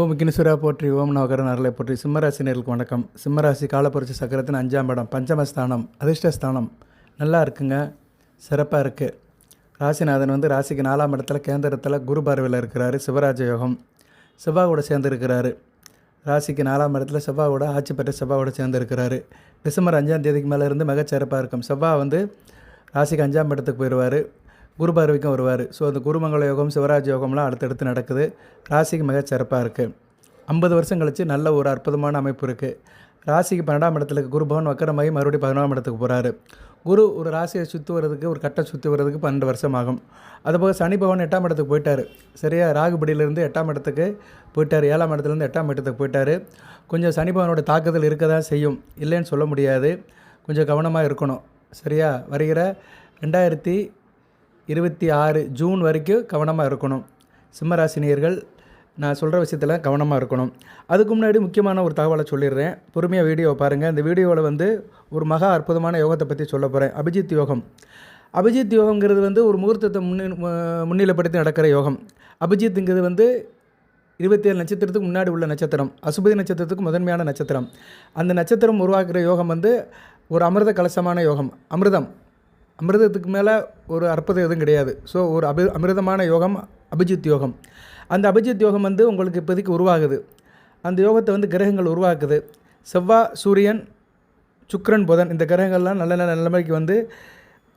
ஓம் கினிசுரா போற்றி ஓம் நவகரன் அருளை போற்றி. சிம்மராசினியர்களுக்கு வணக்கம். சிம்மராசி காலப்பரிச்சு சக்கரத்தின் அஞ்சாம் இடம் பஞ்சமஸ்தானம் அதிர்ஷ்டஸ்தானம். நல்லா இருக்குங்க. சிறப்பாக இருக்குது ராசிநாதன் வந்து ராசிக்கு நாலாம் இடத்துல கேந்திரத்தில் குரு பார்வையில் இருக்கிறாரு சிவராஜ யோகம். செவ்வாயோட சேர்ந்துருக்கிறாரு. ராசிக்கு நாலாம் இடத்துல செவ்வாயோட ஆட்சி பெற்ற செவ்வாயோட சேர்ந்துருக்கிறாரு. டிசம்பர் அஞ்சாம் தேதிக்கு மேலே இருந்து மிகச்சிறப்பாக இருக்கும். செவ்வா வந்து ராசிக்கு அஞ்சாம் இடத்துக்கு போயிடுவார் குரு பார்வைக்கும் வருவார். ஸோ அந்த குருமங்கள யோகம் சிவராஜ் யோகம்லாம் அடுத்தடுத்து நடக்குது. ராசிக்கு மிக சிறப்பாக இருக்குது ஐம்பது வருஷம் கழித்து நல்ல ஒரு அற்புதமான அமைப்பு இருக்குது ராசிக்கு பன்னெண்டாம் இடத்துல இருக்க குரு பகவான் வக்கரமாகி மறுபடியும் பதினொன்றாம் இடத்துக்கு போகிறாரு குரு ஒரு ராசியை சுற்றி வர்றதுக்கு ஒரு கட்டை சுற்றி வர்றதுக்கு பன்னெண்டு வருஷம் ஆகும். அதுபோக சனி பகவான் எட்டாம் இடத்துக்கு போயிட்டார். சரியா ராகுபடியிலேருந்து எட்டாம் இடத்துக்கு போயிட்டார். ஏழாம் இடத்துலேருந்து எட்டாம் இடத்துக்கு போயிட்டார். கொஞ்சம் சனி பகவானோட தாக்குதல் இருக்க தான் செய்யும். இல்லைன்னு சொல்ல முடியாது. கொஞ்சம் கவனமாக இருக்கணும். சரியா வருகிற ரெண்டாயிரத்தி இருபத்தி ஆறு ஜூன் வரைக்கும் கவனமாக இருக்கணும். சிம்மராசினியர்கள் நான் சொல்கிற விஷயத்தில் கவனமாக இருக்கணும். அதுக்கு முன்னாடி முக்கியமான ஒரு தகவலை சொல்லிடுறேன். பொறுமையாக வீடியோவை பாருங்கள் இந்த வீடியோவில் வந்து ஒரு மகா அற்புதமான யோகத்தை பற்றி சொல்ல போகிறேன் அபிஜித் யோகம். அபிஜித் யோகங்கிறது வந்து ஒரு முகூர்த்தத்தை முன்னி முன்னிலைப்படுத்தி நடக்கிற யோகம். அபிஜித்துங்கிறது வந்து இருபத்தி ஏழு நட்சத்திரத்துக்கு முன்னாடி உள்ள நட்சத்திரம். அசுபதி நட்சத்திரத்துக்கு முதன்மையான நட்சத்திரம். அந்த நட்சத்திரம் உருவாக்குற யோகம் வந்து ஒரு அமிர்த கலசமான யோகம். அமிர்தம். அமிர்தத்துக்கு மேலே ஒரு அற்புதம் எதுவும் கிடையாது. ஸோ ஒரு அபி அமிர்தமான யோகம் அபிஜித் யோகம். அந்த அபிஜித் யோகம் வந்து உங்களுக்கு இப்போதைக்கு உருவாகுது. அந்த யோகத்தை வந்து கிரகங்கள் உருவாக்குது. செவ்வாய் சூரியன் சுக்ரன் புதன் இந்த கிரகங்கள்லாம் நல்ல நல்ல நிலைமைக்கு வந்து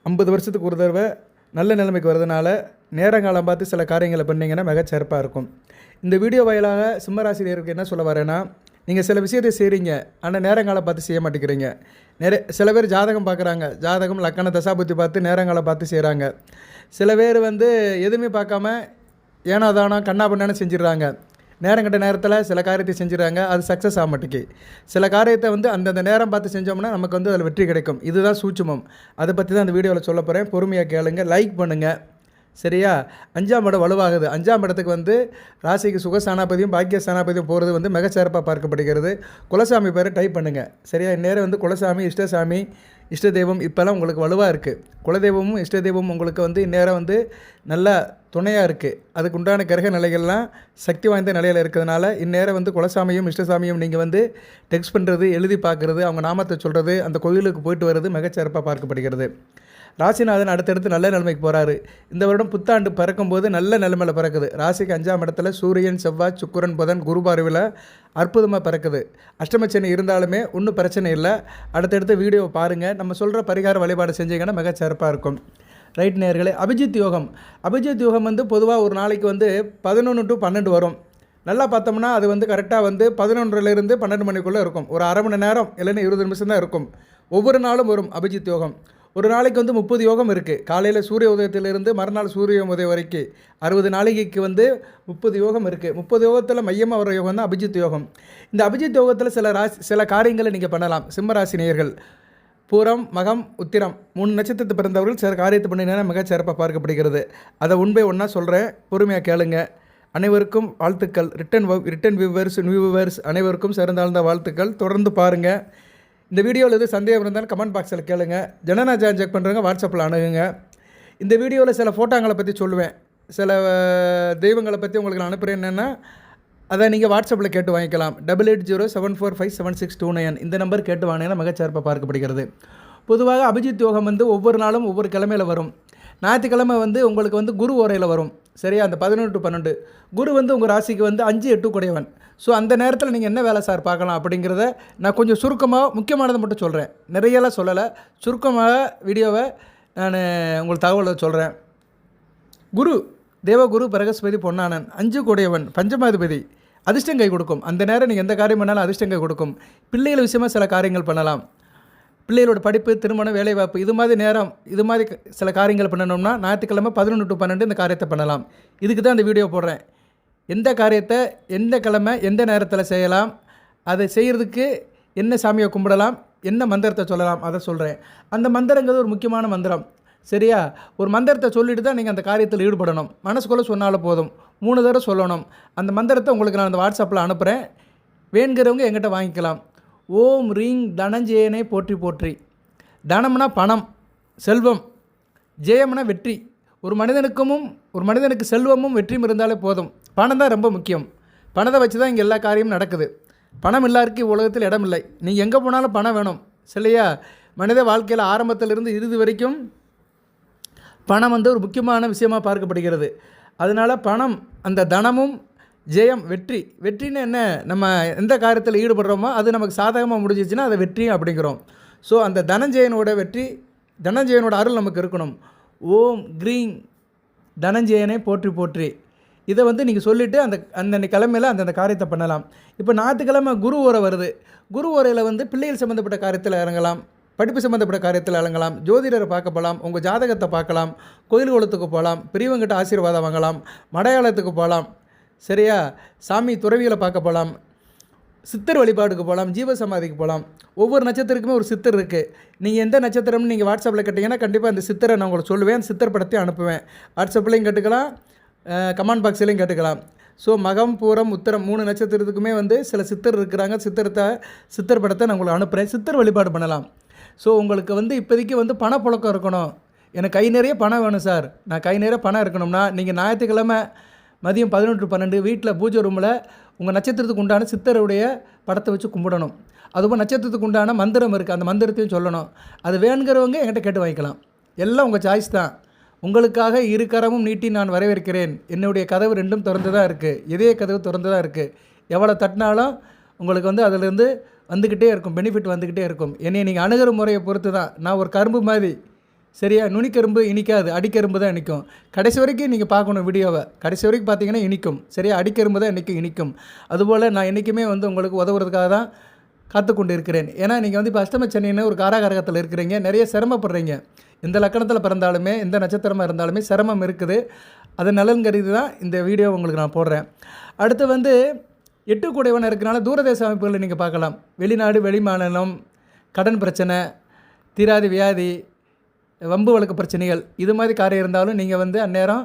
ஐம்பது வருஷத்துக்கு ஒரு தடவை நல்ல நிலைமைக்கு வரதுனால நேரங்காலம் பார்த்து சில காரியங்களை பண்ணிங்கன்னா மிகச்சிறப்பாக இருக்கும். இந்த வீடியோ வாயிலாக சிம்மராசிரியருக்கு என்ன சொல்ல வரேன்னா நீங்கள் சில விஷயத்தை செய்கிறீங்க ஆனால் நேரங்களை பார்த்து செய்ய மாட்டேங்கிறீங்க. நிறைய சில பேர் ஜாதகம் பார்க்குறாங்க. ஜாதகம் லக்கண தசாபுத்தி பார்த்து நேரங்களை பார்த்து செய்கிறாங்க சில பேர் வந்து எதுவுமே பார்க்காம ஏனோ தானோ கண்ணா பண்ணான்னு செஞ்சிடுறாங்க. நேரம் கட்ட நேரத்தில் சில காரியத்தை செஞ்சுறாங்க அது சக்ஸஸ் ஆக மாட்டேங்கி சில காரியத்தை வந்து அந்தந்த நேரம் பார்த்து செஞ்சோம்னா நமக்கு வந்து அதில் வெற்றி கிடைக்கும். இதுதான் சூட்சமம். அதை பற்றி தான் அந்த வீடியோவில் சொல்ல போகிறேன் பொறுமையாக கேளுங்க லைக் பண்ணுங்கள் சரியா? அஞ்சாம் இடம் வலுவாகுது. அஞ்சாம் இடத்துக்கு வந்து ராசிக்கு சுக சானாபதியும் பாக்கிய சானாபதியும் போகிறது வந்து மிகச்சிறப்பாக பார்க்கப்படுகிறது. குலசாமி பேரை டைப் பண்ணுங்கள் சரியா? இந்நேரம் வந்து குலசாமி இஷ்டசாமி இஷ்ட தெய்வம் இப்போல்லாம் உங்களுக்கு வலுவாக இருக்குது குலதெய்வமும் இஷ்ட தெய்வமும் உங்களுக்கு வந்து இந்நேரம் வந்து நல்லா துணையாக இருக்குது அதுக்கு உண்டான கிரக நிலைகள்லாம் சக்தி வாய்ந்த நிலையில் இருக்கிறதுனால இந்நேரம் வந்து குலசாமியும் இஷ்டசாமியும் நீங்கள் வந்து டெக்ஸ்ட் பண்ணுறது எழுதி பார்க்குறது அவங்க நாமத்தை சொல்கிறது அந்த கோயிலுக்கு போயிட்டு வர்றது மிகச்சிறப்பாக பார்க்கப்படுகிறது. ராசிநாதன் அடுத்தடுத்து நல்ல நிலைமைக்கு போகிறாரு இந்த வருடம் புத்தாண்டு பிறக்கும்போது நல்ல நிலைமையில் பிறக்குது. ராசிக்கு அஞ்சாம் இடத்துல சூரியன் செவ்வாய் சுக்குரன் புதன் குரு பார்வையில் அற்புதமாக பிறக்குது. அஷ்டமச்சனி இருந்தாலுமே ஒன்றும் பிரச்சனை இல்லை. அடுத்தடுத்து வீடியோவை பாருங்கள் நம்ம சொல்கிற பரிகார வழிபாடு செஞ்சீங்கன்னா மிக சிறப்பாக இருக்கும். ரைட் நேர்களே அபிஜித் யோகம். அபிஜித் யோகம் வந்து பொதுவாக ஒரு நாளைக்கு வந்து பதினொன்று டு பன்னெண்டு வரும். நல்லா பார்த்தோம்னா அது வந்து கரெக்டாக வந்து பதினொன்றிலிருந்து பன்னெண்டு மணிக்குள்ளே இருக்கும். ஒரு அரை மணி நேரம் இல்லைன்னா இருபது நிமிஷம் தான் இருக்கும். ஒவ்வொரு நாளும் வரும் அபிஜித் யோகம். ஒரு நாளைக்கு வந்து முப்பது யோகம் இருக்குது காலையில் சூரிய உதயத்திலிருந்து மறுநாள் சூரிய உதயம் வரைக்கும் அறுபது நாளைக்கு வந்து முப்பது யோகம் இருக்குது முப்பது யோகத்தில் மையமாக வர யோகம் தான் அபிஜித் யோகம். இந்த அபிஜித் யோகத்தில் சில ராசி சில காரியங்களை நீங்கள் பண்ணலாம். சிம்மராசி நேயர்கள் பூரம் மகம் உத்திரம் மூணு நட்சத்திரத்தை பிறந்தவர்கள் சில காரியத்தை பண்ணினா மிகச் சிறப்பாக பார்க்கப்படுகிறது. அதை உண்மை ஒன்றா சொல்கிறேன் பொறுமையாக கேளுங்க. அனைவருக்கும் வாழ்த்துக்கள். Return return viewers new viewers அனைவருக்கும் சிறந்தாழ்ந்த வாழ்த்துக்கள். தொடர்ந்து பாருங்கள் இந்த வீடியோவில் எது சந்தேகம் இருந்தாலும் கமெண்ட் பாக்ஸில் கேளுங்க. ஜனநாஜா செக் பண்ணுறவங்க வாட்ஸ்அப்பில் அணுகுங்க. இந்த வீடியோவில் சில ஃபோட்டோங்களை பற்றி சொல்லுவேன். சில தெய்வங்களை பற்றி உங்களுக்கு நான் அனுப்புகிறேன் என்னென்னா அதை நீங்கள் வாட்ஸ்அப்பில் கேட்டு வாங்கிக்கலாம். Double eight zero seven four five seven six two nine இந்த நம்பர் கேட்டு வாங்கினா மிகச்சிறப்பாக பார்க்கப்படுகிறது. பொதுவாக அபிஜித் யோகம் வந்து ஒவ்வொரு நாளும் ஒவ்வொரு கிழமையில் வரும். ஞாயிற்றுக்கிழமை வந்து உங்களுக்கு வந்து குரு ஓரையில் வரும். சரியா? அந்த பதினொன்று டு பன்னெண்டு. குரு வந்து உங்கள் ராசிக்கு வந்து அஞ்சு எட்டு குடையவன் ஸோ அந்த நேரத்தில் நீங்கள் என்ன வேலை சார் பார்க்கலாம் அப்படிங்கிறத நான் கொஞ்சம் சுருக்கமாக முக்கியமானதை மட்டும் சொல்கிறேன் நிறையெல்லாம் சொல்லலை. சுருக்கமாக வீடியோவை நான் உங்களுக்கு தகவலை சொல்கிறேன் குரு தேவகுரு பிரகஸ்பதி பொன்னானன் அஞ்சு கூடையவன் பஞ்சமாதிபதி அதிர்ஷ்டம் கை கொடுக்கும். அந்த நேரம் நீங்கள் எந்த காரியம் பண்ணாலும் அதிர்ஷ்டம் கை கொடுக்கும். பிள்ளைகள் விஷயமா சில காரியங்கள் பண்ணலாம். பிள்ளைகளோட படிப்பு திருமணம் வேலைவாய்ப்பு இது மாதிரி நேரம் இது மாதிரி சில காரியங்கள் பண்ணணும்னா ஞாயிற்றுக்கிழமை பதினொன்று டு பன்னெண்டு இந்த காரியத்தை பண்ணலாம். இதுக்கு தான் இந்த வீடியோ போடுறேன். எந்த காரியத்தை எந்த கிழமை எந்த நேரத்தில் செய்யலாம் அதை செய்கிறதுக்கு என்ன சாமியை கும்பிடலாம் என்ன மந்திரத்தை சொல்லலாம் அதை சொல்கிறேன் அந்த மந்திரங்கிறது ஒரு முக்கியமான மந்திரம். சரியா? ஒரு மந்திரத்தை சொல்லிட்டு தான் நீங்கள் அந்த காரியத்தில் ஈடுபடணும். மனசுக்குள்ளே சொன்னாலும் போதும். மூணு தடவை சொல்லணும். அந்த மந்திரத்தை உங்களுக்கு நான் அந்த வாட்ஸ்அப்பில் அனுப்புகிறேன் வேணுங்கிறவங்க எங்கிட்ட வாங்கிக்கலாம். ஓம் ரீங் தனஞ்சயனை போற்றி போற்றி. தனம்னா பணம் செல்வம். ஜெயம்னா வெற்றி. ஒரு மனிதனுக்கும் ஒரு மனிதனுக்கு செல்வமும் வெற்றியும் இருந்தாலே போதும். பணம் தான் ரொம்ப முக்கியம். பணத்தை வச்சு தான் இங்கே எல்லா காரியமும் நடக்குது. பணம் இல்லாருக்கு உலகத்தில் இடம் இல்லை. நீங்கள் எங்கே போனாலும் பணம் வேணும். சரியா? மனித வாழ்க்கையில் ஆரம்பத்திலிருந்து இறுதி வரைக்கும் பணம் வந்து ஒரு முக்கியமான விஷயமாக பார்க்கப்படுகிறது. அதனால் பணம் அந்த தனமும் ஜெயம் வெற்றி. வெற்றின்னு என்ன? நம்ம எந்த காரியத்தில் ஈடுபடுறோமோ அது நமக்கு சாதகமாக முடிஞ்சிச்சுன்னா அதை வெற்றி அப்படிங்கிறோம். ஸோ அந்த தனஞ்சயனோட வெற்றி தனஞ்சயனோட அருள் நமக்கு இருக்கணும். ஓம் க்ரீங் தனஞ்சயனை போற்றி போற்றி. இதை வந்து நீங்கள் சொல்லிவிட்டு அந்த அந்தந்த கிழமையில் அந்தந்த காரியத்தை பண்ணலாம். இப்போ ஞாயிற்றுக்கிழமை குரு உரை வருது. குரு உரையில் வந்து பிள்ளைகள் சம்மந்தப்பட்ட காரியத்தில் இறங்கலாம். படிப்பு சம்மந்தப்பட்ட காரியத்தில் இறங்கலாம். ஜோதிடரை பார்க்க போகலாம் உங்கள் ஜாதகத்தை பார்க்கலாம். கோயில் குளத்துக்கு போகலாம் பெரியவங்கிட்ட ஆசீர்வாதம் வாங்கலாம். மடையாளத்துக்கு போகலாம் சரியா? சாமி துறவிகளை பார்க்க போகலாம் சித்தர் வழிபாடுக்கு போகலாம் ஜீவசமாதிக்கு போகலாம் ஒவ்வொரு நட்சத்திரக்குமே ஒரு சித்தர் இருக்குது நீங்கள் எந்த நட்சத்திரம்னு நீங்கள் வாட்ஸ்அப்பில் கேட்டிங்கன்னா கண்டிப்பாக அந்த சித்தரை நான் உங்களுக்கு சொல்லுவேன். சித்தர் படத்தையும் அனுப்புவேன். வாட்ஸ்அப்லேயும் கேட்டுக்கலாம். கமெண்ட் பாக்ஸ்லையும் கேட்டுக்கலாம். ஸோ மகம் பூரம் உத்தரம் மூணு நட்சத்திரத்துக்குமே வந்து சில சித்தர் இருக்கிறாங்க. சித்திரத்தை சித்தர் படத்தை நான் உங்களுக்கு அனுப்புகிறேன் சித்தர் வழிபாடு பண்ணலாம். ஸோ உங்களுக்கு வந்து இப்போதைக்கு வந்து பணப்புழக்கம் இருக்கணும். எனக்கு கை நிறைய பணம் வேணும் சார் நான் கை நிறைய பணம் இருக்கணும்னா நீங்கள் ஞாயிற்றுக்கிழமை மதியம் பதினொன்று பன்னெண்டு வீட்டில் பூஜை ரூமில் உங்கள் நட்சத்திரத்துக்கு உண்டான சித்தருடைய படத்தை வச்சு கும்பிடணும். அதுபோல் நட்சத்திரத்துக்கு உண்டான மந்திரம் இருக்குது அந்த மந்திரத்தையும் சொல்லணும். அது வேணுங்கிறவங்க என்கிட்ட கேட்டு வாங்கிக்கலாம். எல்லாம் உங்கள் சாய்ஸ் தான். உங்களுக்காக இரு கரமும் நீட்டி நான் வரவேற்கிறேன். என்னுடைய கதவு ரெண்டும் திறந்து தான் இருக்குது இதே கதவு திறந்து தான் இருக்குது எவ்வளோ தட்டினாலும் உங்களுக்கு வந்து அதிலேருந்து வந்துக்கிட்டே இருக்கும். பெனிஃபிட் வந்துக்கிட்டே இருக்கும். என்னை நீங்கள் அணுகிற முறையை பொறுத்து தான் நான் ஒரு கரும்பு மாதிரி. சரியா? நுனிக்கரும்பு இனிக்காது. அடிக்கரும்பு தான் இனிக்கும். கடைசி வரைக்கும் நீங்கள் பார்க்கணும் வீடியோவை. கடைசி வரைக்கும் பார்த்தீங்கன்னா இனிக்கும். சரியா? அடிக்கரும்பு தான் இன்றைக்கும் இனிக்கும். அதுபோல் நான் என்றைக்குமே வந்து உங்களுக்கு உதவுறதுக்காக தான் காத்துக்கொண்டு இருக்கிறேன் ஏன்னா நீங்கள் வந்து இப்போ அஷ்டம சனின்னு ஒரு காராகாரகத்தில் இருக்கிறீங்க. நிறைய சிரமப்படுறீங்க. எந்த லக்கணத்தில் பிறந்தாலுமே எந்த நட்சத்திரமாக இருந்தாலுமே சிரமம் இருக்குது. அது நலன் கருதி தான் இந்த வீடியோ உங்களுக்கு நான் போடுறேன். அடுத்து வந்து எட்டு கூடைவன் இருக்கிறனால தூரதேச அமைப்புகளை நீங்கள் பார்க்கலாம். வெளிநாடு வெளிமாநிலம் கடன் பிரச்சனை தீராதி வியாதி வம்பு வழக்கு பிரச்சனைகள். இது மாதிரி காரியம் இருந்தாலும் நீங்கள் வந்து அந்நேரம்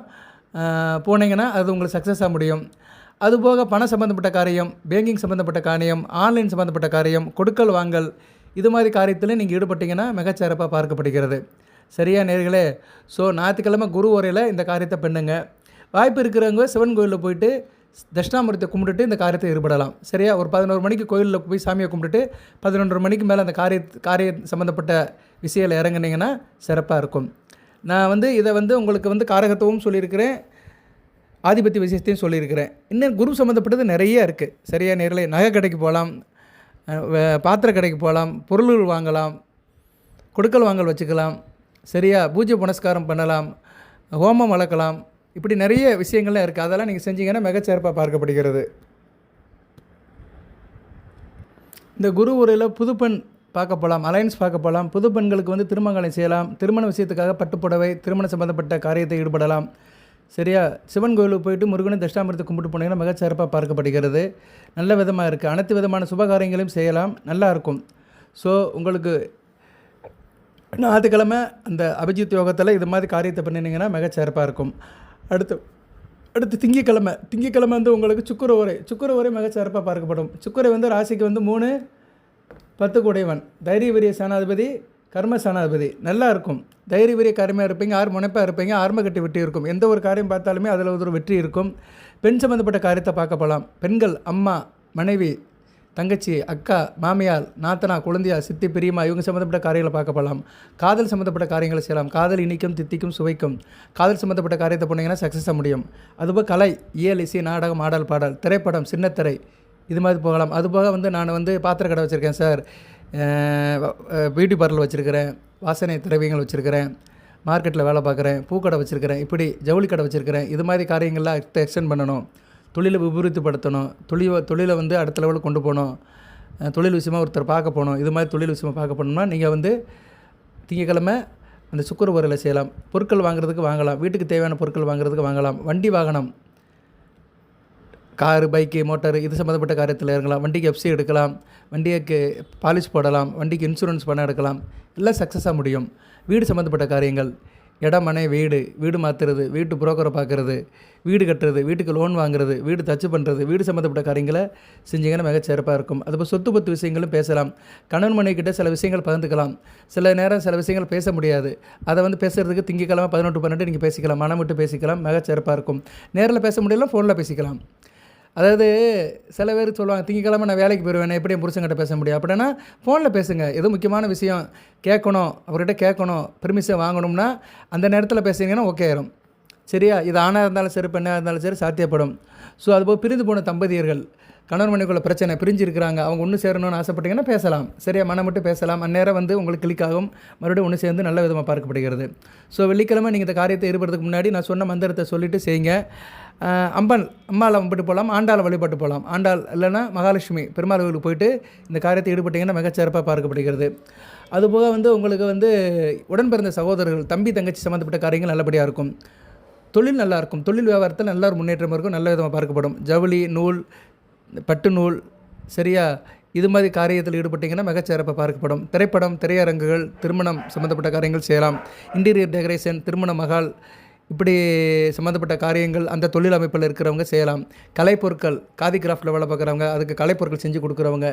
போனீங்கன்னா அது உங்களுக்கு சக்ஸஸாக முடியும். அதுபோக பணம் சம்மந்தப்பட்ட காரியம் பேங்கிங் சம்மந்தப்பட்ட காரியம் ஆன்லைன் சம்மந்தப்பட்ட காரியம் கொடுக்கல் வாங்கல் இது மாதிரி காரியத்தில் நீங்கள் ஈடுபட்டீங்கன்னா மிகச்சிறப்பாக பார்க்கப்படுகிறது. சரியா நேர்களே? ஸோ ஞாயிற்றுக்கிழமை குரு உரையில் இந்த காரியத்தை பண்ணுங்க. வாய்ப்பு இருக்கிறவங்க சிவன் கோயிலில் போயிட்டு தட்சிணாமூர்த்தியை கும்பிட்டுட்டு இந்த காரியத்தை ஈடுபடலாம். சரியா? ஒரு பதினோரு மணிக்கு கோயிலில் போய் சாமியை கும்பிட்டுட்டு பதினொன்று மணிக்கு மேலே அந்த காரிய காரிய சம்மந்தப்பட்ட விஷயத்தில் இறங்குனீங்கன்னா சிறப்பாக இருக்கும். நான் வந்து இதை வந்து உங்களுக்கு வந்து காரகத்துவம் சொல்லியிருக்கிறேன். ஆதிபத்திய விஷயத்தையும் சொல்லியிருக்கிறேன். இன்னும் குரு சம்மந்தப்பட்டது நிறைய இருக்குது சரியாக நேரில் நகை கடைக்கு போகலாம் பாத்திர கடைக்கு போகலாம் பொருள்கள் வாங்கலாம் கொடுக்கல் வாங்கல் வச்சுக்கலாம் சரியா பூஜை புனஸ்காரம் பண்ணலாம் ஹோமம் வளர்க்கலாம். இப்படி நிறைய விஷயங்கள்லாம் இருக்குது அதெல்லாம் நீங்கள் செஞ்சீங்கன்னா மிகச்சிறப்பாக பார்க்கப்படுகிறது. இந்த குரு உரையில் புதுப்பெண் பார்க்க போகலாம் அலைன்ஸ் பார்க்க போகலாம். புது பெண்களுக்கு வந்து திருமணங்களை செய்யலாம். திருமண விஷயத்துக்காக பட்டுப்புடவை திருமணம் சம்மந்தப்பட்ட காரியத்தை ஈடுபடலாம். சரியா? சிவன் கோயிலுக்கு போயிட்டு முருகனை தஷ்டாமிரத்தை கும்பிட்டு போனீங்கன்னா மிகச்சிறப்பாக பார்க்கப்படுகிறது. நல்ல விதமாக இருக்குது அனைத்து விதமான சுபகாரியங்களையும் செய்யலாம். நல்லா இருக்கும். ஸோ உங்களுக்கு ஞாயிற்றுக்கிழமை அந்த அபிஜித் யோகத்தில் இது மாதிரி காரியத்தை பண்ணினீங்கன்னா மிகச்சிறப்பாக இருக்கும். அடுத்து அடுத்து திங்கக்கிழமை. திங்கக்கிழமை வந்து உங்களுக்கு சுக்குர உரை சுக்குர உரை மிகச்சிறப்பாக பார்க்கப்படும். சுக்குரை வந்து ராசிக்கு வந்து மூணு பத்து குடைவன் தைரிய வீரிய சேனாதிபதி கர்மசனாதிபதி நல்லா இருக்கும். தைரிய வீரிய கருமையாக இருப்பீங்க ஆறு முனைப்பாக இருப்பீங்க ஆர்ம கட்டி இருக்கும். எந்த ஒரு காரியம் பார்த்தாலுமே அதில் ஒரு வெற்றி இருக்கும். பெண் சம்மந்தப்பட்ட காரியத்தை பார்க்க போகலாம் பெண்கள் அம்மா மனைவி தங்கச்சி அக்கா மாமியார் நாத்தனா குழந்தையா சித்தி பிரியமா இவங்க சம்மந்தப்பட்ட காரியங்களை பார்க்க போகலாம் காதல் சம்மந்தப்பட்ட காரியங்களை செய்யலாம். காதல் இனிக்கும் தித்திக்கும் சுவைக்கும். காதல் சம்மந்தப்பட்ட காரியத்தை போனீங்கன்னா சக்ஸஸாக முடியும். அதுபோல் கலை இயல் இசை நாடகம் ஆடல் பாடல் திரைப்படம் சின்னத்திரை இது மாதிரி போகலாம். அதுபோக வந்து நான் வந்து பாத்திர கடை வச்சுருக்கேன் சார் பியூட்டி பார்லர் வச்சுருக்கிறேன் வாசனை திரவியங்கள் வச்சுருக்கிறேன் மார்க்கெட்டில் வேலை பார்க்குறேன் பூக்கடை வச்சுருக்கிறேன் இப்படி ஜவுளி கடை வச்சுருக்கிறேன். இது மாதிரி காரியங்கள்லாம் எக்ஸ்டென்ட் பண்ணணும். தொழிலை விபரீதப்படுத்தணும் தொழிலை தொழிலை வந்து அடுத்த லெவலில் கொண்டு போகணும். தொழில் விஷயமாக ஒருத்தர் பார்க்க போகணும். இது மாதிரி தொழில் விஷயமாக பார்க்க போனோம்னா நீங்கள் வந்து திங்கக்கிழமை அந்த சுக்கர உரையில் செய்யலாம். பொருட்கள் வாங்குறதுக்கு வாங்கலாம். வீட்டுக்கு தேவையான பொருட்கள் வாங்குறதுக்கு வாங்கலாம். வண்டி வாகனம் காரு பைக்கு மோட்டார் இது சம்மந்தப்பட்ட காரியத்தில் இறங்கலாம் வண்டிக்கு எஃப்சி எடுக்கலாம். வண்டிக்கு பாலிஷ் போடலாம். வண்டிக்கு இன்சூரன்ஸ் பணம் எடுக்கலாம். எல்லாம் சக்ஸஸாக முடியும். வீடு சம்மந்தப்பட்ட காரியங்கள். இடம் மனை வீடு வீடு மாற்றுறது வீட்டு புரோக்கரை பார்க்குறது வீடு கட்டுறது வீட்டுக்கு லோன் வாங்குறது வீடு தச்சு பண்ணுறது வீடு சம்மந்தப்பட்ட காரியங்களை செஞ்சிங்கன்னா மிகச்சிறப்பாக இருக்கும். அதுபோல் சொத்து பத்து விஷயங்களும் பேசலாம். கணவன் மனைக்கிட்ட சில விஷயங்கள் பகிர்ந்துக்கலாம். சில நேரம் சில விஷயங்கள் பேச முடியாது. அதை வந்து பேசுகிறதுக்கு திங்கக்கிழமை பதினொன்று பன்னெண்டு நீங்கள் பேசிக்கலாம். மனம் விட்டு பேசிக்கலாம். மிகச்சிறப்பாக இருக்கும். நேரில் பேச முடியலாம் ஃபோனில் பேசிக்கலாம். அதாவது சில பேர் சொல்லுவாங்க திங்கக்கிழமை நான் வேலைக்கு போயிடுவேன் எப்படி என் புருஷங்கிட்ட பேச முடியும்? அப்படின்னா ஃபோனில் பேசுங்க. எது முக்கியமான விஷயம்? கேட்கணும் அவர்கிட்ட கேட்கணும் பெர்மிஷன் வாங்கணும்னா அந்த நேரத்தில் பேசுனீங்கன்னா ஓகே ஆயிரும். சரியா? இது ஆணாக இருந்தாலும் சரி பெண்ணாக இருந்தாலும் சரி சாத்தியப்படும். ஸோ அதுபோல் பிரிந்து போன தம்பதியர்கள். கணவன் மனைவிக்குள்ள பிரச்சனை பிரிஞ்சு இருக்கிறாங்க அவங்க ஒன்று சேரணும்னு ஆசைப்பட்டீங்கன்னா பேசலாம். சரியா மனம் விட்டு பேசலாம். அந்நேரம் வந்து உங்களுக்கு கிளிக் ஆகும். மறுபடியும் ஒன்று சேர்ந்து நல்ல விதமாக பார்க்கப்படுகிறது. ஸோ வெள்ளிக்கிழமை நீங்கள் இந்த காரியத்தை ஈடுபடுறதுக்கு முன்னாடி நான் சொன்ன மந்திரத்தை சொல்லிவிட்டு செய்யுங்க. அம்பன் அம்மாவில் வழிபட்டு போகலாம் ஆண்டாளை வழிபட்டு போகலாம் ஆண்டாள் இல்லைன்னா மகாலட்சுமி பெருமாள் கோவிலுக்கு போயிட்டு இந்த காரியத்தை ஈடுபட்டீங்கன்னா மிகச்சிறப்பாக பார்க்கப்படுகிறது. அதுபோக வந்து உங்களுக்கு வந்து உடன் பிறந்த சகோதரர்கள் தம்பி தங்கச்சி சம்மந்தப்பட்ட காரியங்கள் நல்லபடியாக இருக்கும். தொழில் நல்லாயிருக்கும் தொழில் வியாபாரத்தில் நல்ல ஒரு முன்னேற்றம் இருக்கும். நல்ல விதமாக பார்க்கப்படும். ஜவுளி நூல் பட்டு நூல் சரியா? இது மாதிரி காரியத்தில் ஈடுபட்டிங்கன்னா மிகச்சிறப்பாக பார்க்கப்படும். திரைப்படம் திரையரங்குகள் திருமணம் சம்மந்தப்பட்ட காரியங்கள் செய்யலாம். இன்டீரியர் டெக்கரேஷன் திருமண மகால் இப்படி சம்மந்தப்பட்ட காரியங்கள் அந்த தொழில் அமைப்பில் இருக்கிறவங்க செய்யலாம். கலைப்பொருட்கள் காதி கிராஃப்டில் வேலை பார்க்குறவங்க அதுக்கு கலைப்பொருட்கள் செஞ்சு கொடுக்குறவங்க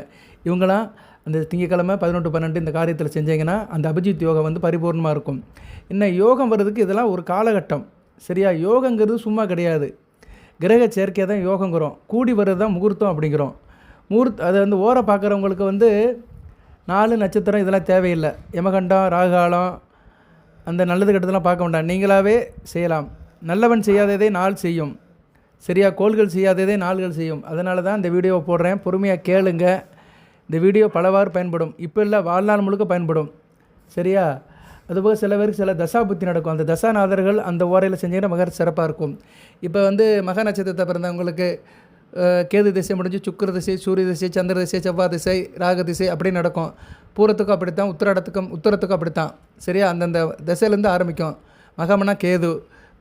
இவங்களாம் அந்த திங்கக்கிழமை பதினொன்று பன்னெண்டு இந்த காரியத்தில் செஞ்சீங்கன்னா அந்த அபிஜித் யோகம் வந்து பரிபூர்ணமாக இருக்கும். இன்னும் யோகம் வர்றதுக்கு இதெல்லாம் ஒரு காலகட்டம் சரியா? யோகங்கிறது சும்மா கிடையாது. கிரக சேர்க்கை தான் யோகங்கிறோம். கூடி வர்றது தான் முகூர்த்தம் அப்படிங்கிறோம். முகூர்த் அதை வந்து ஓர பார்க்குறவங்களுக்கு வந்து நாலு நட்சத்திரம் இதெல்லாம் தேவையில்லை. யமகண்டம் ராகாலம் அந்த நல்லது கெட்டதெல்லாம் பார்க்க வேண்டாம். நீங்களாகவே செய்யலாம். நல்லவன் செய்யாததை நாள் செய்யும். சரியா கோள்கள் செய்யாததை நாள்கள் செய்யும். அதனால தான் இந்த வீடியோவை போடுறேன். பொறுமையாக கேளுங்க. இந்த வீடியோ பலவாறு பயன்படும். இப்போ இல்லை வாழ்நாள் முழுக்க பயன்படும். சரியா? அதுபோக சில பேருக்கு சில தசாபுத்தி நடக்கும். அந்த தசாநாதர்கள் அந்த ஓரையில் செஞ்சீங்கன்னா மகர் சிறப்பாக இருக்கும். இப்போ வந்து மக நட்சத்திரத்தை பிறந்தவங்களுக்கு கேது திசை முடிஞ்சு சுக்கிர திசை சூரிய திசை சந்திர திசை செவ்வாய் திசை ராக திசை அப்படி நடக்கும். பூரத்துக்கும் அப்படித்தான் உத்திராடத்துக்கும் உத்தரத்துக்கும் அப்படித்தான். சரியா? அந்தந்த திசையிலேருந்து ஆரம்பிக்கும். மகமனா கேது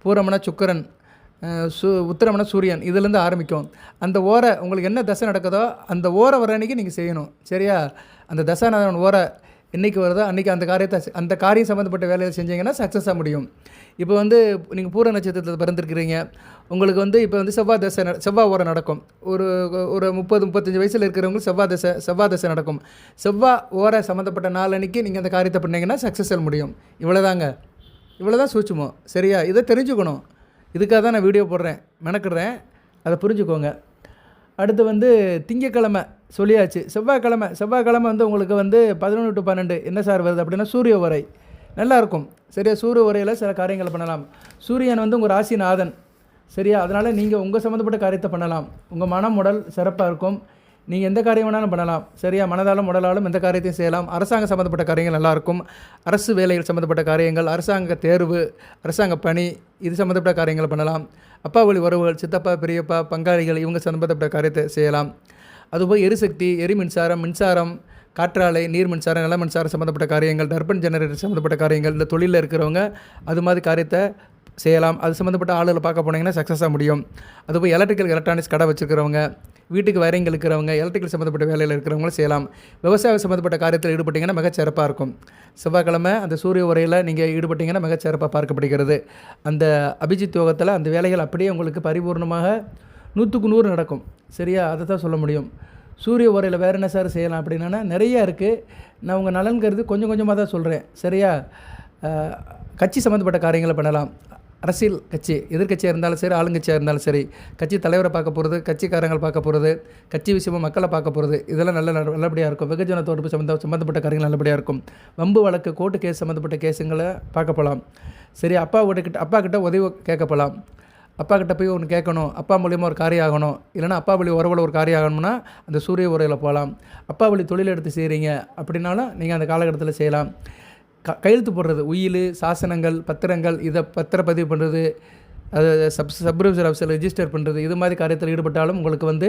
பூரமனா சுக்கிரன் சு உத்திரமனா சூரியன் இதுலேருந்து ஆரம்பிக்கும். அந்த ஓரை உங்களுக்கு என்ன தசை நடக்குதோ அந்த ஓரை வர அன்னைக்கு நீங்கள் செய்யணும். சரியா? அந்த தசாநாதன் ஓரை இன்றைக்கி வருதோ? அன்றைக்கி அந்த காரியத்தை அந்த காரியம் சம்மந்தப்பட்ட வேலையை செஞ்சீங்கன்னா சக்ஸஸாக முடியும். இப்போ வந்து நீங்கள் பூர நட்சத்திரத்தில் பிறந்திருக்கிறீங்க. உங்களுக்கு வந்து இப்போ வந்து செவ்வாய் தசை செவ்வாய் ஓரம் நடக்கும். ஒரு ஒரு முப்பது முப்பத்தஞ்சு வயசில் இருக்கிறவங்களுக்கு செவ்வாய் தசை செவ்வாய் தசை நடக்கும். செவ்வாய் ஓர சம்மந்தப்பட்ட நாள் அன்றைக்கி நீங்கள் அந்த காரியத்தை பண்ணிங்கன்னா சக்ஸஸ் முடியும். இவ்வளோதாங்க இவ்வளோ தான் சூட்சுமம். சரியா? இதை தெரிஞ்சுக்கணும். இதுக்காக தான் நான் வீடியோ போடுறேன். மெனக்கிடுறேன். அதை புரிஞ்சுக்கோங்க. அடுத்து வந்து திங்கக்கிழமை. சொல்லியாச்சு. செவ்வாய்க்கிழமை செவ்வாய்க்கிழமை வந்து உங்களுக்கு வந்து பதினொன்று டு பன்னெண்டு என்ன சார் வருது அப்படின்னா சூரிய உரை. நல்லாயிருக்கும். சரியா? சூரிய உரையில் சில காரியங்களை பண்ணலாம். சூரியன் வந்து உங்கள் ராசிநாதன். சரியா? அதனால் நீங்கள் உங்கள் சம்மந்தப்பட்ட காரியத்தை பண்ணலாம். உங்கள் மனம் உடல் சிறப்பாக இருக்கும். நீங்கள் எந்த காரியம் வேணாலும் பண்ணலாம். சரியா? மனதாலும் உடலாலும் எந்த காரியத்தையும் செய்யலாம். அரசாங்க சம்மந்தப்பட்ட காரியங்கள் நல்லாயிருக்கும். அரசு வேலைகள் சம்மந்தப்பட்ட காரியங்கள் அரசாங்க தேர்வு அரசாங்க பணி இது சம்மந்தப்பட்ட காரியங்களை பண்ணலாம். அப்பா வழி உறவுகள் சித்தப்பா பெரியப்பா பங்காளிகள் இவங்க சம்மந்தப்பட்ட காரியத்தை செய்யலாம். அதுபோல் எரிசக்தி எரி மின்சாரம் மின்சாரம் காற்றாலை நீர் மின்சாரம் நில மின்சாரம் சம்மந்தப்பட்ட காரியங்கள் டர்பன் ஜெனரேட்டர் சம்மந்தப்பட்ட காரியங்கள் இந்த தொழிலில் இருக்கிறவங்க அது மாதிரி காரியத்தை செய்யலாம். அது சம்மந்தப்பட்ட ஆளுகளை பார்க்க போனீங்கன்னா சக்ஸஸாக முடியும். அதுபோல் எலக்ட்ரிக்கல் எலக்ட்ரானிக்ஸ் கடை வச்சுருக்கிறவங்க வீட்டுக்கு வயரிங் இருக்கிறவங்க எலக்ட்ரிக்கல் சம்மந்தப்பட்ட வேலையில் இருக்கிறவங்களும் செய்யலாம். விவசாயம் சம்மந்தப்பட்ட காரியத்தில் ஈடுபட்டிங்கன்னா மிகச்சிறப்பாக இருக்கும். செவ்வாய்க்கிழமை அந்த சூரிய உரையில் நீங்கள் ஈடுபட்டிங்கன்னா மிகச்சிறப்பாக பார்க்கப்படுகிறது. அந்த அபிஜித் யோகத்தில் அந்த வேலைகள் அப்படியே உங்களுக்கு பரிபூர்ணமாக நூற்றுக்கு நூறு நடக்கும். சரியா? அதை தான் சொல்ல முடியும். சூரிய உரையில் வேறு என்ன சார் செய்யலாம் அப்படின்னா நிறைய இருக்குது நான் உங்கள் நலன் கொஞ்சம் கொஞ்சமாக தான் சொல்கிறேன் சரியா? கட்சி சம்மந்தப்பட்ட காரியங்களை பண்ணலாம். அரசியல் கட்சி எதிர்க்கட்சியாக இருந்தாலும் சரி ஆளுங்கட்சியாக இருந்தாலும் சரி கட்சி தலைவரை பார்க்க போகிறது கட்சிக்காரங்கள் பார்க்க போகிறது கட்சி விஷயமாக மக்களை பார்க்க போகிறது இதெல்லாம் நல்ல நல்ல- நல்லபடியாக இருக்கும். வெகுஜன தொடர்பு சம்மந்த சம்மந்தப்பட்ட காரியங்கள் நல்லபடியாக இருக்கும். வம்பு வழக்கு கோர்ட்டு கேஸ் சம்மந்தப்பட்ட கேஸுங்களை பார்க்க போகலாம் சரி அப்பா கிட்ட அப்பா கிட்ட உதவி கேட்க போகலாம் அப்பா கிட்ட போய் ஒன்று கேட்கணும் அப்பா மூலியமாக ஒரு காரியம் ஆகணும் இல்லைன்னா அப்பா வழி உறவில் ஒரு காரியம் ஆகணும்னா அந்த சூரிய உரையில் போகலாம். அப்பா வழி தொழில் எடுத்து செய்கிறீங்க அப்படின்னாலும் நீங்கள் அந்த காலகட்டத்தில் செய்யலாம். க கையெழுத்து போடுறது உயில் சாசனங்கள் பத்திரங்கள் இதை பத்திரப்பதிவு பண்ணுறது அது சப் சப்ரிவிசர் ஆஃபீஸில் ரிஜிஸ்டர் பண்ணுறது இது மாதிரி காரியத்தில் ஈடுபட்டாலும் உங்களுக்கு வந்து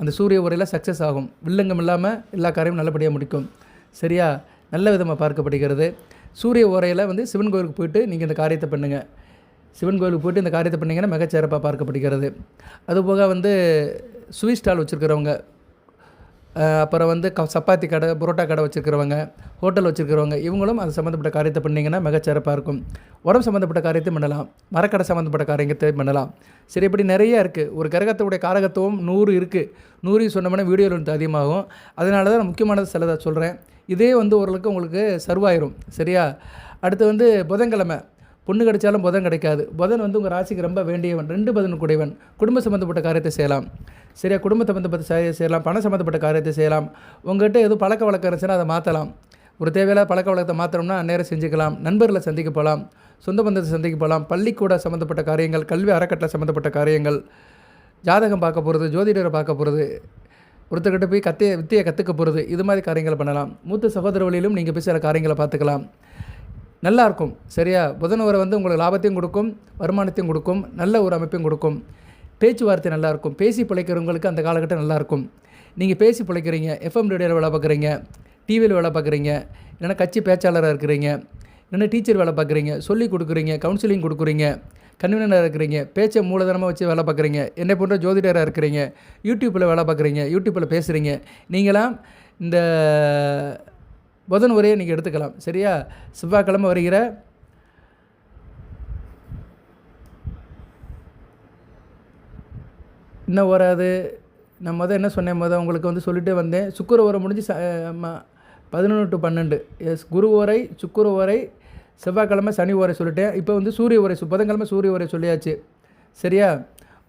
அந்த சூரிய உரையில் சக்ஸஸ் ஆகும். வில்லங்கம் இல்லாமல் எல்லா காரியமும் நல்லபடியாக முடிக்கும். சரியா? நல்ல விதமாக பார்க்கப்படுகிறது. சூரிய உரையில் வந்து சிவன் கோயிலுக்கு போயிட்டு நீங்கள் இந்த காரியத்தை பண்ணுங்கள் சிவன் கோயிலுக்கு போயிட்டு இந்த காரியத்தை பண்ணிங்கன்னா மிகச்சிறப்பாக பார்க்கப்படுகிறது. அதுபோக வந்து ஸ்வீட் ஸ்டால் வச்சுருக்கிறவங்க அப்புறம் வந்து க சப்பாத்தி கடை புரோட்டா கடை வச்சுருக்கிறவங்க ஹோட்டல் வச்சுருக்கிறவங்க இவங்களும் அது சம்மந்தப்பட்ட காரியத்தை பண்ணிங்கன்னா மிகச்சிறப்பாக இருக்கும். உரம் சம்மந்தப்பட்ட காரியத்தை பண்ணலாம். மரக்கடை சம்மந்தப்பட்ட காரியத்தை பண்ணலாம். சரி இப்படி நிறைய இருக்குது ஒரு கிரகத்துடைய காரகத்துவம் நூறு இருக்குது நூறு சொன்னோம்னா வீடியோ வந்து அதிகமாகும். அதனால தான் நான் முக்கியமானது சிலதாக சொல்கிறேன் இதே வந்து ஓரளவுக்கு உங்களுக்கு சர்வாயிரும் சரியா? அடுத்து வந்து புதன்கிழமை. பொண்ணு கிடைச்சாலும் புதன் கிடைக்காது. புதன் வந்து உங்கள் ராசிக்கு ரொம்ப வேண்டியவன். ரெண்டு புதன் கூடியவன் குடும்ப சம்மந்தப்பட்ட காரியத்தை செய்யலாம். சரியா? குடும்ப சம்மந்தப்பட்ட காரியம் செய்யலாம். பணம் சம்மந்தப்பட்ட காரியத்தை செய்யலாம். உங்கள்கிட்ட எதுவும் பழக்க வழக்கம் இருந்துச்சுன்னா அதை மாற்றலாம் ஒரு தேவையில்லாத பழக்க வழக்கத்தை மாற்றணும்னா அந்நேரம் செஞ்சுக்கலாம். நண்பர்களை சந்திக்க போகலாம். சொந்த பந்தத்தை சந்திக்க போகலாம். பள்ளிக்கூட சம்மந்தப்பட்ட காரியங்கள் கல்வி அறக்கட்டளை சம்மந்தப்பட்ட காரியங்கள் ஜாதகம் பார்க்க போகிறது ஜோதிடரை பார்க்க போகிறது ஒருத்தர்கிட்ட போய் கத்தைய வித்தியை கற்றுக்க போகிறது இது மாதிரி காரியங்களை பண்ணலாம். மூத்த சகோதர வழியிலும் நீங்கள் போய் சில காரியங்களை பார்த்துக்கலாம். நல்லாயிருக்கும் சரியா? புதன் உரை வந்து உங்களுக்கு லாபத்தையும் கொடுக்கும் வருமானத்தையும் கொடுக்கும் நல்ல ஒரு அமைப்பையும் கொடுக்கும். பேச்சுவார்த்தை நல்லா இருக்கும் பேசி பிழைக்கிறவங்களுக்கு அந்த காலகட்டம் நல்லாயிருக்கும் நீங்கள் பேசி பிழைக்கிறீங்க எஃப்எம் ரேடியோவில் வேலை பார்க்குறீங்க டிவியில் வேலை பார்க்குறீங்க இல்லைன்னா கட்சி பேச்சாளராக இருக்கிறீங்க இல்லைன்னா டீச்சர் வேலை பார்க்குறீங்க சொல்லி கொடுக்குறீங்க கவுன்சிலிங் கொடுக்குறீங்க கன்வீனராக இருக்கிறீங்க பேச்சை மூலதனமாக வச்சு வேலை பார்க்குறீங்க என்னை போன்ற ஜோதிடராக இருக்கிறீங்க யூடியூப்பில் வேலை பார்க்குறீங்க யூடியூப்பில் பேசுகிறீங்க நீங்களாம் இந்த புதன் உரையை நீங்கள் எடுத்துக்கலாம். சரியா? செவ்வாய்க்கிழமை வருகிற இன்னும் வராது. நான் மொதல் என்ன சொன்னேன்? மொதல் உங்களுக்கு வந்து சொல்லிட்டே வந்தேன். சுக்கர உரை முடிஞ்சு ச பதினொன்று டு பன்னெண்டு. எஸ் குரு உரை சுக்கர உரை செவ்வாய்க்கிழமை சனி உரை சொல்லிட்டேன். இப்போ வந்து சூரிய உரை புதன்கிழமை சூரிய உரை சொல்லியாச்சு. சரியா?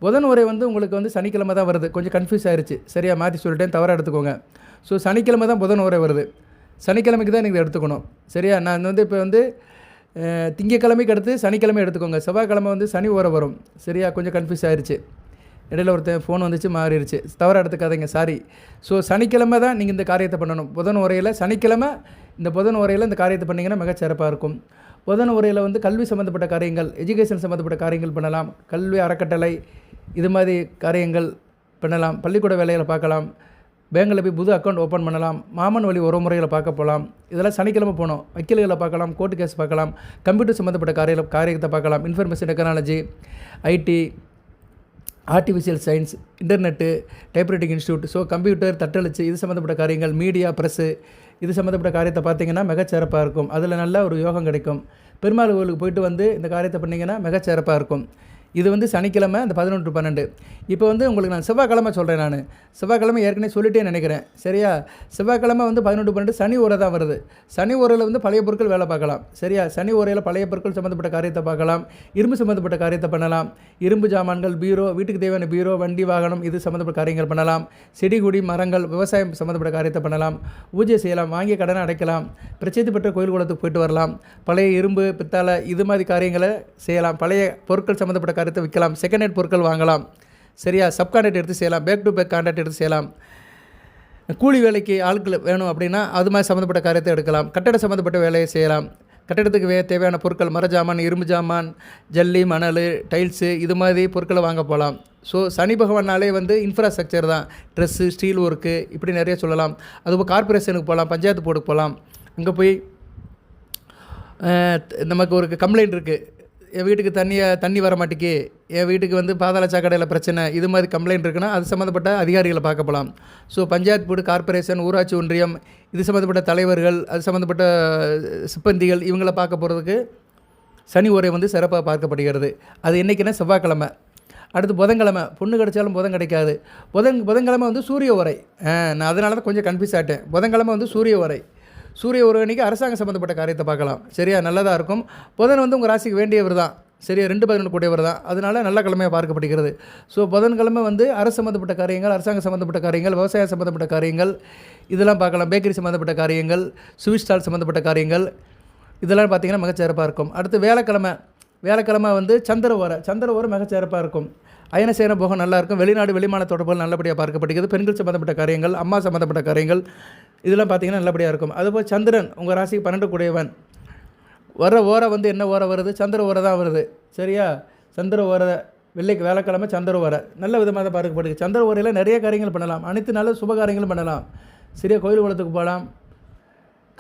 புதன் உரை வந்து உங்களுக்கு வந்து சனிக்கிழமை தான் வருது. கொஞ்சம் கன்ஃபியூஸ் ஆயிடுச்சு சரியா? மாற்றி சொல்லிட்டேன். தவறாக எடுத்துக்கோங்க. ஸோ சனிக்கிழமை தான் புதன் உரை வருது. சனிக்கிழமைக்கு தான் நீங்கள் எடுத்துக்கணும். சரியா? நான் வந்து இப்போ வந்து திங்கக்கிழமைக்கு அடுத்து சனிக்கிழமை எடுத்துக்கோங்க. செவ்வாய்க்கிழமை வந்து சனி ஓர வரும். சரியா? கொஞ்சம் கன்ஃபியூஸ் ஆயிடுச்சு இடையில ஒருத்தன் ஃபோன் வந்துச்சு மாறிடுச்சு. தவறாக எடுத்துக்காதீங்க. சாரி ஸோ சனிக்கிழமை தான் நீங்கள் இந்த காரியத்தை பண்ணணும். புதன் உரையில் சனிக்கிழமை இந்த புதன் உரையில் இந்த காரியத்தை பண்ணிங்கன்னா மிகச்சிறப்பாக இருக்கும். புதன் உரையில் வந்து கல்வி சம்மந்தப்பட்ட காரியங்கள் எஜுகேஷன் சம்மந்தப்பட்ட காரியங்கள் பண்ணலாம். கல்வி அறக்கட்டளை இது மாதிரி காரியங்கள் பண்ணலாம். பள்ளிக்கூட வேலைகளை பார்க்கலாம். பேங்கில் போய் புது அக்கௌண்ட் ஓப்பன் பண்ணலாம் மாமன் வழி ஒரு முறையில் பார்க்க போகலாம் இதெல்லாம் சனிக்கிழமை போனோம் வக்கீல்களை பார்க்கலாம் கோர்ட்டு கேஸ் பார்க்கலாம் கம்ப்யூட்டர் சம்மந்தப்பட்ட காரிய காரியத்தை பார்க்கலாம் information technology IT artificial science internet typewriting institute so computer தட்டளிச்சு இது சம்மந்தப்பட்ட காரியங்கள் மீடியா ப்ரெஸ்ஸு இது சம்மந்தப்பட்ட காரியத்தை பார்த்தீங்கன்னா மிகச்சிறப்பாக இருக்கும். அதில் நல்ல ஒரு யோகம் கிடைக்கும். பெருமாள் கோவிலுக்கு போயிட்டு வந்து இந்த காரியத்தை பண்ணிங்கன்னா மிகச்சிறப்பாக இருக்கும். இது வந்து சனிக்கிழமை அந்த பதினொன்று பன்னெண்டு. இப்போ வந்து உங்களுக்கு நான் செவ்வாய்க்கிழமை சொல்கிறேன் நான். செவ்வாய்க்கிழமை ஏற்கனவே சொல்லிட்டே நினைக்கிறேன். சரியா? செவ்வாய்க்கிழமை வந்து பதினொன்று பன்னெண்டு சனி உரை தான் வருது. சனி உரையில் வந்து பழைய பொருட்கள் வேலை பார்க்கலாம். சரியா? சனி உரையில் பழைய பொருட்கள் சம்மந்தப்பட்ட காரியத்தை பார்க்கலாம். இரும்பு சம்மந்தப்பட்ட காரியத்தை பண்ணலாம். இரும்பு ஜாமான்கள் பீரோ வீட்டுக்கு தேவையான பீரோ வண்டி வாகனம் இது சம்மந்தப்பட்ட காரியங்கள் பண்ணலாம். செடி கொடி மரங்கள் விவசாயம் சம்மந்தப்பட்ட காரியத்தை பண்ணலாம். பூஜை செய்யலாம் வாங்கிய கடனை அடைக்கலாம். பிரசித்தி பெற்ற கோயில் குளத்துக்கு போயிட்டு வரலாம். பழைய இரும்பு பித்தளை இது மாதிரி காரியங்களை செய்யலாம். பழைய பொருட்கள் சம்மந்தப்பட்ட கருத்தை விற்கலாம். செகண்ட் ஹேண்ட் பொருட்கள் வாங்கலாம். சரியா? சப் கான்ட்ராக்ட் எடுத்து செய்யலாம். பேக் டு பேக் கான்ட்ராக்ட் எடுத்து செய்யலாம். கூலி வேலைக்கு ஆட்கள் வேணும் அப்படின்னா அது மாதிரி சம்மந்தப்பட்ட காரியத்தை எடுக்கலாம். கட்டட சம்மந்தப்பட்ட வேலையை செய்யலாம். கட்டடத்துக்கு வே தேவையான பொருட்கள் மர ஜாமான் இரும்பு ஜாமான் ஜல்லி மணல் டைல்ஸு இது மாதிரி பொருட்களை வாங்க போகலாம். ஸோ சனி பகவானாலே வந்து இன்ஃப்ராஸ்ட்ரக்சர் தான். ட்ரெஸ்ஸு ஸ்டீல் ஒர்க்கு இப்படி நிறைய சொல்லலாம். அதுபோல் கார்பரேஷனுக்கு போகலாம் பஞ்சாயத்து போர்டுக்கு போகலாம். அங்கே போய் நமக்கு ஒரு கம்ப்ளைண்ட் இருக்குது என் வீட்டுக்கு தண்ணியை தண்ணி வர மாட்டேங்கி என் வீட்டுக்கு வந்து பாதாள சாக்கடையில் பிரச்சனை இது மாதிரி கம்ப்ளைண்ட் இருக்குன்னா அது சம்மந்தப்பட்ட அதிகாரிகளை பார்க்க போகலாம் ஸோ பஞ்சாயத்து போர்டு கார்ப்பரேஷன் ஊராட்சி ஒன்றியம் இது சம்மந்தப்பட்ட தலைவர்கள் அது சம்மந்தப்பட்ட சிப்பந்திகள் இவங்கள பார்க்க போகிறதுக்கு சனி உரை வந்து சிறப்பாக பார்க்கப்படுகிறது. அது என்றைக்குன்னா செவ்வாய்க்கிழமை. அடுத்து புதன்கிழமை பொண்ணு கிடைச்சாலும் புதன் கிடைக்காது. புதன் புதன்கிழமை வந்து சூரிய உரை நான் அதனால தான் கொஞ்சம் கன்ஃபியூஸ் ஆகிட்டேன் புதன்கிழமை வந்து சூரிய உரை சூரிய உரை அன்னைக்கு அரசாங்கம் சம்மந்தப்பட்ட காரியத்தை பார்க்கலாம். சரியா? நல்லதாக இருக்கும். புதன் வந்து உங்கள் ராசிக்கு வேண்டியவர் தான். சரியா? ரெண்டு பதினொன்று கூடியவர் தான். அதனால நல்ல கிழமையாக பார்க்கப்படுகிறது. ஸோ புதன்கிழமை வந்து அரசு சம்மந்தப்பட்ட காரியங்கள் அரசாங்கம் சம்மந்தப்பட்ட காரியங்கள் விவசாயம் சம்மந்தப்பட்ட காரியங்கள் இதெல்லாம் பார்க்கலாம். பேக்கரி சம்மந்தப்பட்ட காரியங்கள் ஸ்வீட் ஸ்டால் சம்மந்தப்பட்ட காரியங்கள் இதெல்லாம் பார்த்தீங்கன்னா மிகச்சிறப்பாக இருக்கும். அடுத்து வேலைக்கிழமை. வேலைக்கிழமை வந்து சந்திர ஓர. சந்திர ஓரை மிகச்சிறப்பாக இருக்கும். அயனசேன போகம் நல்லாயிருக்கும் வெளிநாடு வெளிமான தொடர்புகள் நல்லபடியாக பார்க்கப்படுகிறது. பெண்கள் சம்மந்தப்பட்ட காரியங்கள் அம்மா சம்மந்தப்பட்ட காரியங்கள் இதெல்லாம் பார்த்தீங்கன்னா நல்லபடியாக இருக்கும். அதுபோல் சந்திரன் உங்கள் ராசிக்கு பன்னெண்டு கூடியவன். வர ஓரை வந்து என்ன ஓரை வருது? சந்திர ஓரை தான் வருது. சரியா? சந்திர ஓரை வெள்ளைக்கு வேலைக்கிழமை சந்திர ஓரை. நல்ல விதமாக தான் பார்க்கப்படுது சந்திர ஓரையில் நிறைய காரியங்கள் பண்ணலாம். அனைத்து நல்ல சுப காரியங்களும் பண்ணலாம். சரியா கோயில் குளத்துக்கு போகலாம்.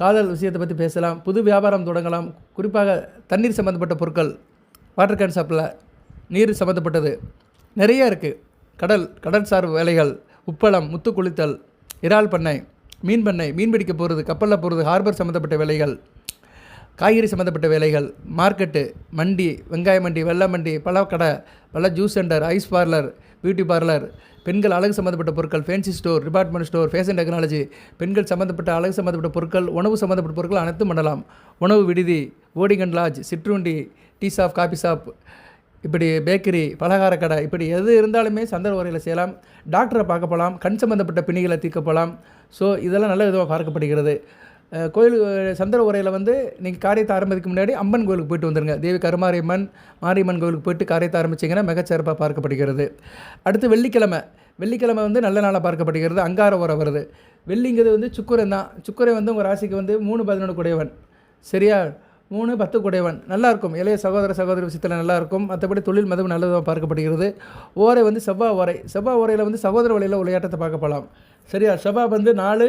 காதல் விஷயத்தை பற்றி பேசலாம். புது வியாபாரம் தொடங்கலாம். குறிப்பாக தண்ணீர் சம்மந்தப்பட்ட பொருட்கள் வாட்டர் கேன் சப்ளை நீர் சம்மந்தப்பட்டது நிறைய இருக்குது கடல் கடல்சார் வேலைகள் உப்பளம் முத்து குளித்தல் இறால் பண்ணை. மீன் பண்ணை மீன் பிடிக்க போகிறது கப்பலில் போகிறது ஹார்பர் சம்மந்தப்பட்ட வேலைகள் காய்கறி சம்மந்தப்பட்ட வேலைகள் மார்க்கெட்டு மண்டி வெங்காய மண்டி வெள்ளை மண்டி பழக்கடை பல juice centre ice parlour beauty parlour பெண்கள் அழகு சம்மந்தப்பட்ட பொருட்கள் fancy store department store fashion technology பெண்கள் சம்மந்தப்பட்ட அழகு சம்மந்தப்பட்ட பொருட்கள் உணவு சம்மந்தப்பட்ட பொருட்கள் அனைத்தும் பண்ணலாம். உணவு விடுதி ஓடிங் அண்ட் லாட்ஜ் சிற்றுண்டி டீ ஷாப் காபி ஷாப் இப்படி பேக்கரி பலகார கடை இப்படி எது இருந்தாலுமே சந்திர உரையில் செய்யலாம். டாக்டரை பார்க்க போகலாம் கண் சம்மந்தப்பட்ட பிணிகளை தீர்க்க போகலாம் ஸோ இதெல்லாம் நல்ல விதமாக பார்க்கப்படுகிறது. கோயில் சந்திர உரையில் வந்து நீங்கள் காரியத்தை ஆரம்பிக்கு முன்னாடி அம்மன் கோயிலுக்கு போயிட்டு வந்துருங்க. தேவி கருமாரியம்மன் மாரியம்மன் கோயிலுக்கு போயிட்டு காரியத்தை ஆரம்பிச்சிங்கன்னா மிகச்சிறப்பாக பார்க்கப்படுகிறது. அடுத்து வெள்ளிக்கிழமை. வெள்ளிக்கிழமை வந்து நல்ல நாளாக பார்க்கப்படுகிறது. அங்கார உரை வருது. வெள்ளிங்கிறது வந்து சுக்குரன் தான். சுக்குரை வந்து உங்கள் ராசிக்கு வந்து மூணு பதினொன்று குடையவன். சரியா? மூணு பத்து குடைவன் நல்லா இருக்கும் இளைய சகோதர சகோதரி விஷயத்தில் நல்லா இருக்கும் மற்றபடி தொழில் மதம் நல்லதாக பார்க்கப்படுகிறது. ஓரை வந்து செவ்வாய் ஓரை. செவ்வாய் ஓரையில் வந்து சகோதர வழியில் விளையாட்டத்தை பார்க்க போகலாம் சரியா? செவ்வாய் வந்து நாலு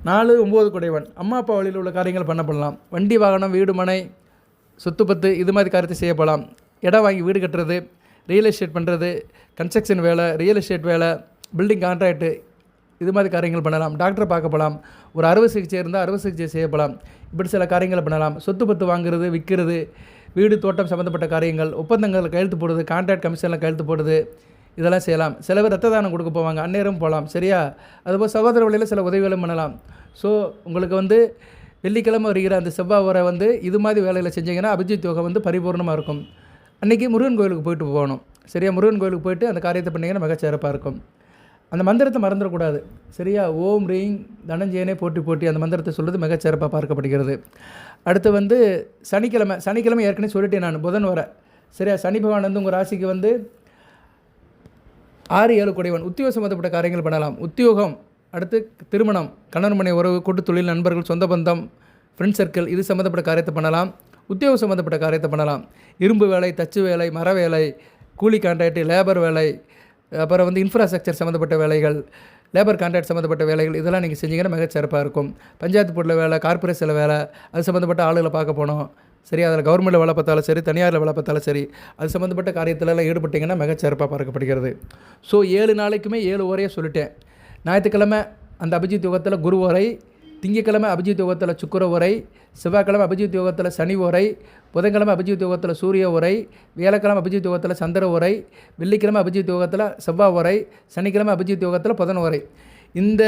நாலு ஒம்பது குடைவன் அம்மா அப்பா வழியில் உள்ள காரியங்கள் பண்ணப்படலாம் வண்டி வாகனம் வீடு மனை சொத்து பத்து இது மாதிரி காரியத்தை செய்யப்படலாம் இடம் வாங்கி வீடு கட்டுறது ரியல் எஸ்டேட் பண்ணுறது கன்ஸ்ட்ரக்ஷன் வேலை ரியல் எஸ்டேட் வேலை பில்டிங் கான்ட்ராக்ட்டு இது மாதிரி காரியங்கள் பண்ணலாம். டாக்டரை பார்க்க போகலாம் ஒரு அறுவை சிகிச்சை இருந்தால் அறுவை சிகிச்சை செய்யப்படலாம் இப்படி சில காரியங்களை பண்ணலாம். சொத்து பத்து வாங்குறது விற்கிறது வீடு தோட்டம் சம்மந்தப்பட்ட காரியங்கள் ஒப்பந்தங்கள் கையெழுத்து போடுறது கான்ட்ராக்ட் கமிஷனில் கையெழுத்து போடுறது இதெல்லாம் செய்யலாம். சில பேர் ரத்த தானம் கொடுக்க போவாங்க. அந்நேரம் போகலாம் சரியா? அதுபோல் சகோதர வழியில் சில உதவிகளும் பண்ணலாம். ஸோ உங்களுக்கு வந்து வெள்ளிக்கிழமை வருகிற அந்த செவ்வாய் உரை வந்து இது மாதிரி வேலையில் செஞ்சீங்கன்னா அபிஜித் யோகம் வந்து பரிபூர்ணமாக இருக்கும். அன்றைக்கி முருகன் கோயிலுக்கு போயிட்டு போகணும். சரியா? முருகன் கோயிலுக்கு போயிட்டு அந்த காரியத்தை பண்ணிங்கன்னா மிகச்சிறப்பாக இருக்கும். அந்த மந்திரத்தை மறந்துடக்கூடாது. சரியா? ஓம் ரீங் தனஞ்சயனே போட்டி போட்டி அந்த மந்திரத்தை சொல்கிறது மிகச்சிறப்பாக பார்க்கப்படுகிறது. அடுத்து வந்து சனிக்கிழமை சனிக்கிழமை ஏற்கனவே சொல்லிட்டேன் நான் புதன் வர. சரியா? சனி பகவான் வந்து உங்கள் ராசிக்கு வந்து ஆறு ஏழு குடைவன் உத்தியோக சம்மந்தப்பட்ட காரியங்கள் பண்ணலாம். உத்தியோகம் அடுத்து திருமணம் கணவன் மனை உறவு கூட்டு தொழில் நண்பர்கள் சொந்த பந்தம் ஃப்ரெண்ட் சர்க்கிள் இது சம்மந்தப்பட்ட காரியத்தை பண்ணலாம். உத்தியோகம் சம்மந்தப்பட்ட காரியத்தை பண்ணலாம். இரும்பு வேலை தச்சு வேலை மர வேலை கூலி கான்ட்ராக்ட் லேபர் வேலை அப்புறம் வந்து இன்ஃப்ராஸ்ட்ரக்சர் சம்மந்தப்பட்ட வேலைகள் லேபர் கான்ட்ராக்ட் சம்மந்தப்பட்ட வேலைகள் இதெல்லாம் நீங்கள் செஞ்சீங்கன்னா மிக சிறப்பாக இருக்கும். பஞ்சாயத்து போர்டில் வேலை கார்பரேஷனில் வேலை அது சம்மந்தப்பட்ட ஆளுகளை பார்க்க போனோம். சரி அதில் கவர்மெண்ட்டில் வேலை பார்த்தாலும் சரி தனியாரில் வேலை பார்த்தாலும் சரி அது சம்மந்தப்பட்ட காரியத்திலலாம் ஈடுபட்டிங்கன்னா மிகச்சிறப்பாக பார்க்கப்படுகிறது. ஸோ ஏழு நாளைக்குமே ஏழு ஓரையே சொல்லிட்டேன். ஞாயிற்றுக்கிழமை அந்த அபிஜித் யோகத்தில் குரு ஓரை திங்கக்கிழமை அபிஜித் யோகத்தில் சுக்கர உரை செவ்வாய்க்கிழமை அபிஜித் யோகத்தில் சனி உரை புதன்கிழமை அபிஜித் யோகத்தில் சூரிய உரை வியாழக்கிழமை அபிஜித் யோகத்தில் சந்திர உரை வெள்ளிக்கிழமை அபிஜித் யோகத்தில் செவ்வாய் உரை சனிக்கிழமை அபிஜித் யோகத்தில் புதன் உரை. இந்த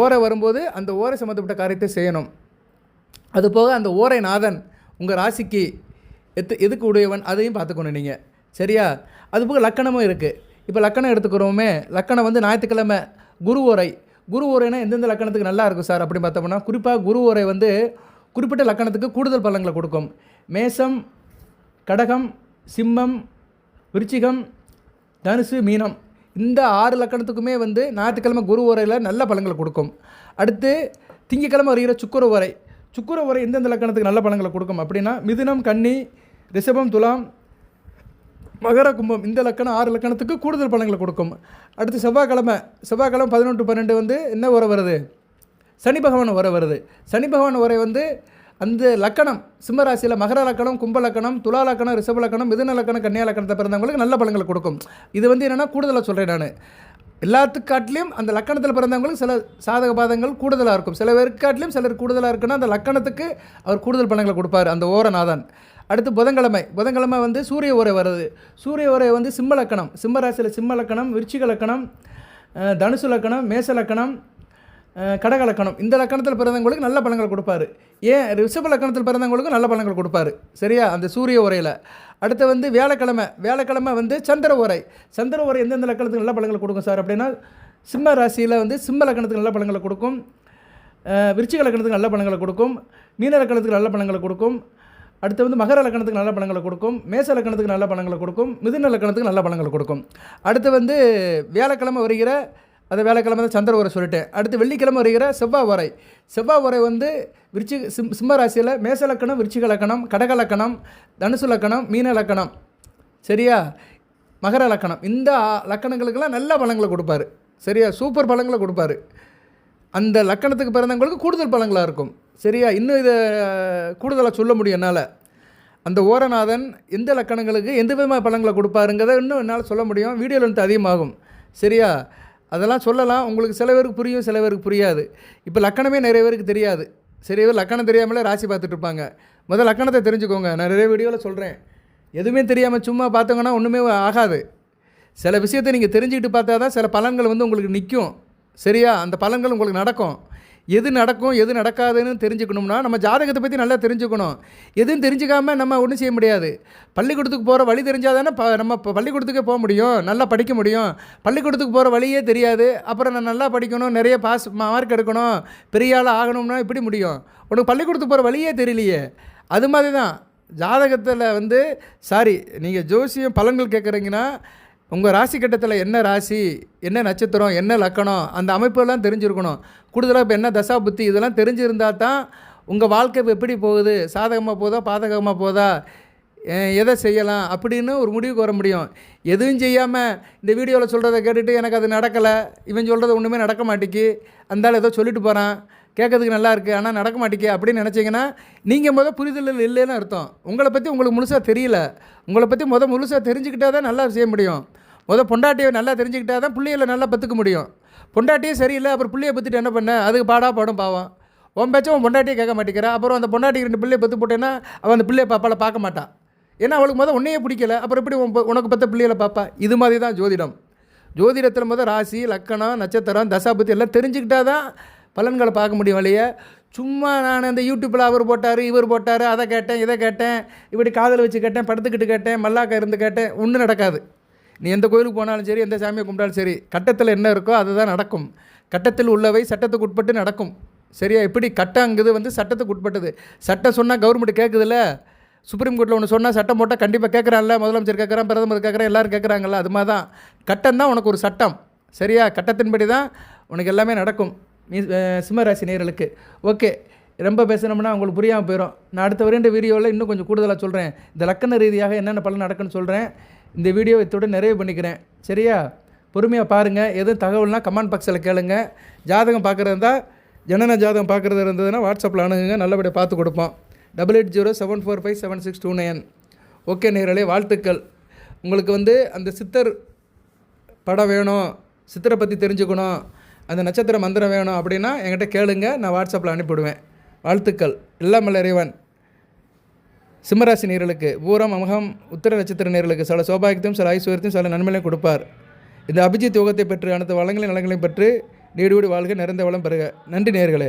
ஓரை வரும்போது அந்த ஓரை சம்மந்தப்பட்ட காரியத்தை செய்யணும். அதுபோக அந்த ஓரை நாதன் உங்கள் ராசிக்கு எத்து எதுக்கு உடையவன்? அதையும் பார்த்துக்கணும் நீங்கள் சரியா? அதுபோக லக்கணமும் இருக்குது இப்போ லக்கணம் எடுத்துக்கிறோமே லக்கணம் வந்து ஞாயிற்றுக்கிழமை குரு ஓரை குரு உரைனா எந்தெந்த லக்கணத்துக்கு நல்லா இருக்கும் சார் அப்படின்னு பார்த்தோம்னா குறிப்பாக குரு உரை வந்து குறிப்பிட்ட லக்கணத்துக்கு கூடுதல் பலன்களை கொடுக்கும். மேசம் கடகம் சிம்மம் விருச்சிகம் தனுசு மீனம். இந்த ஆறு லக்கணத்துக்குமே வந்து ஞாயிற்றுக்கிழமை குரு உரையில் நல்ல பலன்களை கொடுக்கும். அடுத்து திங்கக்கிழமை வருகிற சுக்குர உரை. சுக்குர உரை எந்தெந்த லக்கணத்துக்கு நல்ல பலன்களை கொடுக்கும் அப்படின்னா மிதுனம் கன்னி ரிஷபம் துலாம் மகர கும்பம் இந்த லக்கணம் ஆறு லக்கணத்துக்கு கூடுதல் பலன்களை கொடுக்கும். அடுத்து செவ்வாய்க்கிழமை செவ்வாய்க்கிழமை பதினொன்று பன்னெண்டு வந்து என்ன உரை வருது? சனி பகவான் உரை வருது. சனி பகவான் உரை வந்து அந்த லக்கணம் சிம்மராசியில் மகர லக்கணம் கும்ப லக்கணம் துலா லக்கணம் ரிஷப லக்கணம் மிதுன லக்கணம் கன்னியா லக்கணத்தை பிறந்தவங்களுக்கு நல்ல பலங்களை கொடுக்கும். இது வந்து என்னென்னா கூடுதலாக சொல்கிறேன் நான். எல்லாத்துக்காட்டிலையும் அந்த லக்கணத்தில் பிறந்தவங்களுக்கு சில சாதக பாதங்கள் கூடுதலாக இருக்கும். சில பேருக்காட்டிலையும் சிலர் கூடுதலாக இருக்குன்னா அந்த லக்கணத்துக்கு அவர் கூடுதல் பலங்களை கொடுப்பார் அந்த ஓரநாதன் அடுத்து புதன்கிழமை. புதன்கிழமை வந்து சூரிய உரை வருது சூரிய உரை வந்து சிம்ம லக்கணம். சிம்ம ராசியில் சிம்ம லக்கணம் விருச்சிக லக்கணம் தனுசு லக்கணம் மேச லக்கணம் கடக லக்கணம். இந்த லக்கணத்தில் பிறந்தவங்களுக்கு நல்ல பலன்கள் கொடுப்பாரு. ஏன்? ரிஷப லக்கணத்தில் பிறந்தவங்களுக்கும் நல்ல பலன்கள் கொடுப்பாரு. சரியா? அந்த சூரிய உரையில். அடுத்து வந்து வேலைக்கிழமை வேலைக்கிழமை வந்து சந்திர உரை. சந்திர உரை எந்தெந்த லக்கணத்துக்கு நல்ல பலன்கள் கொடுக்கும் சார் அப்படின்னா சிம்ம ராசியில் வந்து சிம்ம லக்கணத்துக்கு நல்ல பலன்களை கொடுக்கும். விருச்சிக லக்கணத்துக்கு நல்ல பலன்களை கொடுக்கும். மீன லக்கணத்துக்கு நல்ல பலன்களை கொடுக்கும். அடுத்து வந்து மகர லக்கணத்துக்கு நல்ல பலன்களை கொடுக்கும். மேச லக்கணத்துக்கு நல்ல பலன்களை கொடுக்கும். மிதுன லக்கணத்துக்கு நல்ல பலன்களை கொடுக்கும். அடுத்து வந்து வியாழக்கிழமை வருகிற அது வேலைக்கிழமை தான் சந்திர உரை சொல்லிட்டேன் அடுத்து வெள்ளிக்கிழமை வருகிற செவ்வாய் உரை. செவ்வாய் உரை வந்து விருச்சி சிம் சிம்ம ராசியில் மேச லக்கணம் விருச்சிக லக்கணம் கடக லக்கணம் தனுசு லக்கணம் மீன லக்கணம். சரியா? மகர லக்கணம். இந்த லக்கணங்களுக்கெல்லாம் நல்ல பழங்களை கொடுப்பாரு. சரியா? சூப்பர் பழங்களை கொடுப்பாரு. அந்த லக்கணத்துக்கு பிறந்தவங்களுக்கு கூடுதல் பழங்களாக இருக்கும். சரியா? இன்னும் இதை கூடுதலாக சொல்ல முடியும் என்னால். அந்த ஓரநாதன் எந்த லக்கணங்களுக்கு எந்த விதமான பழங்களை கொடுப்பாருங்கிறத இன்னும் என்னால் சொல்ல முடியும். வீடியோவில் வந்து அதிகமாகும். சரியா? அதெல்லாம் சொல்லலாம். உங்களுக்கு சில பேருக்கு புரியும் சில பேருக்கு புரியாது. இப்போ லக்கணமே நிறைய பேருக்கு தெரியாது. சரி லக்கணம் தெரியாமலே ராசி பார்த்துட்டு இருப்பாங்க. முதல் லக்கணத்தை தெரிஞ்சுக்கோங்க. நான் நிறைய வீடியோவில் சொல்கிறேன் எதுவுமே தெரியாமல் சும்மா பார்த்தோங்கன்னா ஒன்றுமே ஆகாது. சில விஷயத்தை நீங்கள் தெரிஞ்சுக்கிட்டு பார்த்தா தான் சில பலன்கள் வந்து உங்களுக்கு நிற்கும் சரியா? அந்த பலன்கள் உங்களுக்கு நடக்கும். எது நடக்கும் எது நடக்காதுன்னு தெரிஞ்சுக்கணும்னா நம்ம ஜாதகத்தை பற்றி நல்லா தெரிஞ்சுக்கணும். எதுவும் தெரிஞ்சுக்காமல் நம்ம ஒன்றும் செய்ய முடியாது. பள்ளிக்கூடத்துக்கு போகிற வழி தெரிஞ்சால் தானே ப நம்ம பள்ளிக்கூடத்துக்கே போக முடியும். நல்லா படிக்க முடியும். பள்ளிக்கூடத்துக்கு போகிற வழியே தெரியாது. அப்புறம் நான் நல்லா படிக்கணும் நிறைய பாஸ் மார்க் எடுக்கணும். பெரிய ஆள் ஆகணும்னா இப்படி முடியும். உனக்கு பள்ளிக்கூடத்துக்கு போகிற வழியே தெரியலையே. அது மாதிரி தான் ஜாதகத்தில் வந்து சாரி நீங்கள் ஜோசியம் பலன்கள் கேட்குறீங்கன்னா உங்கள் ராசி கட்டத்தில் என்ன ராசி என்ன நட்சத்திரம் என்ன லக்கணம் அந்த அமைப்பெல்லாம் தெரிஞ்சிருக்கணும். கூடுதலாக இப்போ என்ன தசா புத்தி இதெல்லாம் தெரிஞ்சிருந்தா தான் உங்கள் வாழ்க்கை இப்போ எப்படி போகுது? சாதகமாக போதா பாதகமாக போதா? எதை செய்யலாம் அப்படின்னு ஒரு முடிவுக்கு வர முடியும். எதுவும் செய்யாமல் இந்த வீடியோவில் சொல்கிறத கேட்டுட்டு எனக்கு அது நடக்கலை இவன் சொல்கிறது ஒன்றுமே நடக்க மாட்டேக்கு அந்தாலும் ஏதோ சொல்லிட்டு போகிறான் கேட்கறதுக்கு நல்லா இருக்குது ஆனால் நடக்க மாட்டேக்கே அப்படின்னு நினச்சிங்கன்னா நீங்கள் மொதல் புரிதல் இல்லைன்னு அர்த்தம். உங்களை பற்றி உங்களுக்கு முழுசாக தெரியல. உங்களை பற்றி முத முழுசாக தெரிஞ்சுக்கிட்டா தான் நல்லா செய்ய முடியும். முதல் பொண்டாட்டியை நல்லா தெரிஞ்சுக்கிட்டா தான் பிள்ளைகளை நல்லா பற்றுக்க முடியும். பொண்டாட்டியே சரியில்லை அப்புறம் பிள்ளையை பற்றிட்டு என்ன பண்ண? அதுக்கு பாடா பாடும் பாவம். உன் பேச்சும் உன் பொண்டாட்டியை கேட்க மாட்டேங்கிறா. அப்புறம் அந்த பொண்டாட்டிக்கு ரெண்டு பிள்ளையை பத்து போட்டேன்னா அவன் அந்த பிள்ளைய பாப்பாவில் பார்க்க மாட்டான். ஏன்னா அவளுக்கு முதல் உன்னையே பிடிக்கல. அப்புறம் எப்படி உனக்கு பற்ற பிள்ளைகளை பார்ப்பா இது மாதிரி தான் ஜோதிடம். ஜோதிடத்தில் முதல் ராசி லக்கணம் நட்சத்திரம் தசாபதி எல்லாம் தெரிஞ்சுக்கிட்டா தான் பலன்களை பார்க்க முடியும் இல்லையே சும்மா நான் அந்த யூடியூப்பில் அவர் போட்டார் இவர் போட்டார் அதை கேட்டேன் இதை கேட்டேன் இப்படி காதல் வச்சு கேட்டேன் படுத்துக்கிட்டு கேட்டேன் மல்லாக்க இருந்து கேட்டேன் ஒன்றும் நடக்காது. நீ எந்த கோயிலுக்கு போனாலும் சரி எந்த சாமியை கும்பிட்டாலும் சரி கட்டத்தில் என்ன இருக்கோ அதுதான் நடக்கும். கட்டத்தில் உள்ளவை சட்டத்துக்கு உட்பட்டு நடக்கும். சரியா? எப்படி? கட்டங்கிறது வந்து சட்டத்துக்கு உட்பட்டது. சட்டம் சொன்னால் கவர்மெண்ட் கேட்குதுல்ல சுப்ரீம் கோர்ட்டில் ஒன்று சொன்னால் சட்டம் போட்டால் கண்டிப்பாக கேட்குறான்ல முதலமைச்சர் கேட்குறான் பிரதமர் கேட்குறான் எல்லோரும் கேட்குறாங்கல்ல அது மாதிரி தான். கட்டம் தான் உனக்கு ஒரு சட்டம். சரியா? கட்டத்தின்படி தான் உனக்கு எல்லாமே நடக்கும். நீ சிம்மராசி நேர்களுக்கு ஓகே. ரொம்ப பேசினோம்னா உங்களுக்கு புரியாமல் போயிடும் நான் அடுத்த வருகின்ற வீடியோவில் இன்னும் கொஞ்சம் கூடுதலாக சொல்கிறேன் இந்த லக்கண ரீதியாக என்னென்ன பலன் நடக்குன்னு சொல்கிறேன் இந்த வீடியோ இத்தோட நிறைவு பண்ணிக்கிறேன். சரியா? பொறுமையாக பாருங்கள் எதுவும் தகவல்னால் கமெண்ட் பாக்ஸில் கேளுங்க. ஜாதகம் பார்க்குறதா ஜனன ஜாதகம் பார்க்குறது இருந்ததுன்னா வாட்ஸ்அப்பில் அணுகுங்க. நல்லபடியாக பார்த்து கொடுப்போம். Double eight zero seven four five seven six two nine okay நேரலே வாழ்த்துக்கள். உங்களுக்கு வந்து அந்த சித்தர் படம் வேணும். சித்தரை பற்றி தெரிஞ்சுக்கணும். அந்த நட்சத்திர மந்திரம் வேணும் அப்படின்னா என்கிட்ட கேளுங்க. நான் வாட்ஸ்அப்பில் அனுப்பிவிடுவேன். வாழ்த்துக்கள். இல்லாமல் இறைவன். சிம்மராசி நேர்களுக்கு பூரம் அமகம் உத்தர நட்சத்திர நேர்களுக்கு சில சோபாகியத்தையும் சில ஐஸ்வர்யத்தையும் சில நன்மைகளையும் கொடுப்பார். இந்த அபிஜித் யோகத்தை பெற்று அனைத்து வளங்களையும் நலங்களையும் பெற்று நீடூடி வாழ்க நிறைந்த வளம் பெறுக. நன்றி நேர்களே.